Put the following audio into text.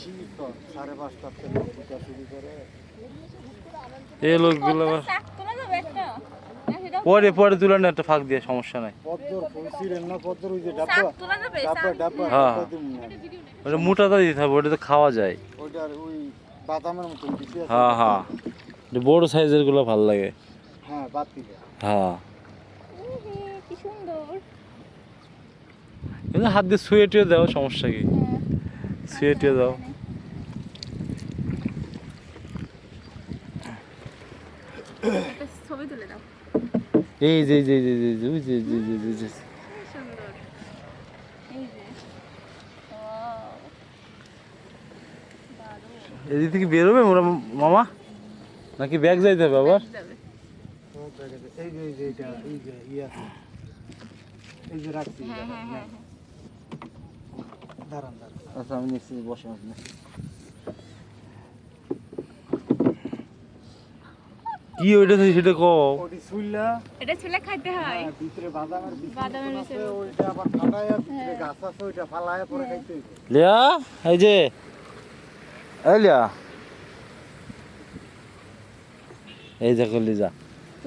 সীমিত এই লোকগুলো পরে পরে তুলে না একটা ফাঁক দিয়ে সমস্যা নাই। হ্যাঁ। মোটা তো দিতে হবে ওটা তো খাওয়া যায়। হ্যাঁ হ্যাঁ। বড় সাইজেরগুলো ভালো লাগে। হ্যাঁ। হাত দিয়ে শুয়ে টুয়ে দেওয়া সমস্যা কি? হ্যাঁ দাও একটা ছবি তুলে দাও এই যে যে যে যে যে যে যে যে এই যে এদিক থেকে বেরোবে মোরা মামা নাকি ব্যাগ যাইতে হবে আবার যে যে যে ইয়ে হ্যাঁ হ্যাঁ হ্যাঁ হ্যাঁ। দাঁড়ান দাঁড়ান আচ্ছা আমি নিচ্ছি বসে আপনি। কি ওইটা সেটা কও? ওটি এটা খাইতে হয়। হ্যাঁ, ভিতরে বাদামের বাদামের মতন ওইটা আবার ভিতরে গাছ আছে ওইটা পরে খাইতে। লিয়া এই যে। এই লিয়া। এই যে করলি